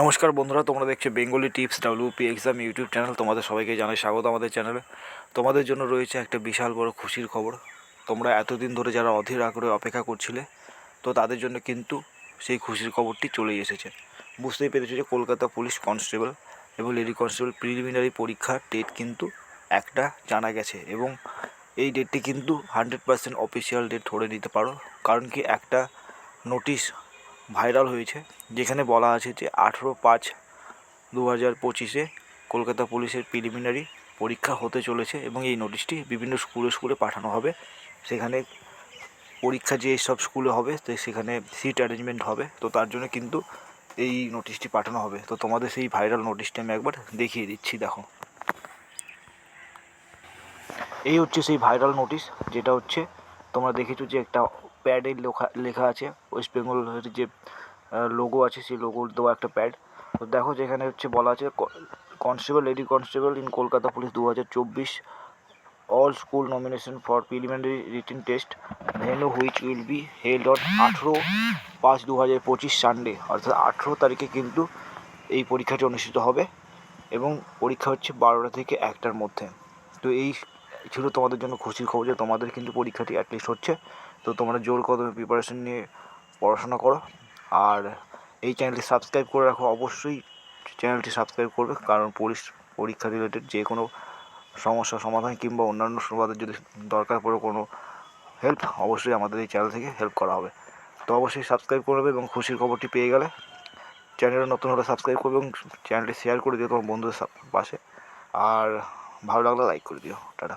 নমস্কার বন্ধুরা, তোমরা দেখছ Bengali tips WP exam YouTube channel. তোমাদের সবাইকে জানাই স্বাগত আমাদের চ্যানেলে। তোমাদের জন্য রয়েছে একটা বিশাল বড় খুশির খবর। তোমরা এতদিন ধরে যারা অধীর আগ্রহে অপেক্ষা করছিলে, তো তাদের জন্য কিন্তু সেই খুশির খবরটি চলেই এসেছে। বুঝতেই পেরেছ যে কলকাতা পুলিশ কনস্টেবল এবং লেডি কনস্টেবল প্রিলিমিনারি পরীক্ষার ডেট কিন্তু একটা জানা গেছে এবং এই ডেটটি কিন্তু হান্ড্রেড পার্সেন্ট অফিসিয়াল ডেট ধরে নিতে পারো। কারণ কি একটা নোটিশ ভাইরাল হয়েছে, যেখানে বলা আছে যে আঠেরো পাঁচ দু হাজার পঁচিশে কলকাতা পুলিশের প্রিলিমিনারি পরীক্ষা হতে চলেছে এবং এই নোটিশটি বিভিন্ন স্কুলে স্কুলে পাঠানো হবে। সেখানে পরীক্ষা যে সব স্কুলে হবে, তো সেখানে সিট অ্যারেঞ্জমেন্ট হবে। তো তার জন্য কিন্তু এই নোটিশটি পাঠানো হবে। তো তোমাদের সেই ভাইরাল নোটিশটি আমি একবার দেখিয়ে দিচ্ছি, দেখো। এই হচ্ছে সেই ভাইরাল নোটিশ যেটা হচ্ছে তোমরা দেখেছ যে একটা প্যাডে লেখা লেখা আছে ওয়েস্ট বেঙ্গলের যে লোগো আছে, সেই লোগো দেওয়া একটা প্যাড তো দেখো যেখানে হচ্ছে বলা আছে constable lady constable in Kolkata police দু হাজার চব্বিশ all school nomination for preliminary written test venue which will be held on আঠেরো পাঁচ দু হাজার পঁচিশ সানডে অর্থাৎ আঠেরো তারিখে কিন্তু এই পরীক্ষাটি অনুষ্ঠিত হবে এবং পরীক্ষা হচ্ছে বারোটা থেকে একটার মধ্যে। তো এই ছিল তোমাদের জন্য খুশির খবর যে তোমাদের কিন্তু পরীক্ষাটি অ্যাটলিস্ট হচ্ছে। তো তোমরা জোর কদমে প্রিপারেশন নিয়ে পড়াশোনা করো। আর এই চ্যানেলটি সাবস্ক্রাইব করে রাখো। অবশ্যই চ্যানেলটি সাবস্ক্রাইব করবে। কারণ পরীক্ষা রিলেটেড যে কোনো সমস্যা সমাধান কিংবা অন্যান্য সমাধান যদি দরকার পড়ে কোনো হেল্প অবশ্যই আমাদের এই চ্যানেল থেকে হেল্প করা হবে। তো অবশ্যই সাবস্ক্রাইব করবে এবং খুশির খবরটি পেয়ে গেলে চ্যানেলটা নতুন হলে সাবস্ক্রাইব করবে এবং চ্যানেলটি শেয়ার করে দিও তোমার বন্ধুদের পাশে। আর ভালো লাগলে লাইক করে দিও। টাটা।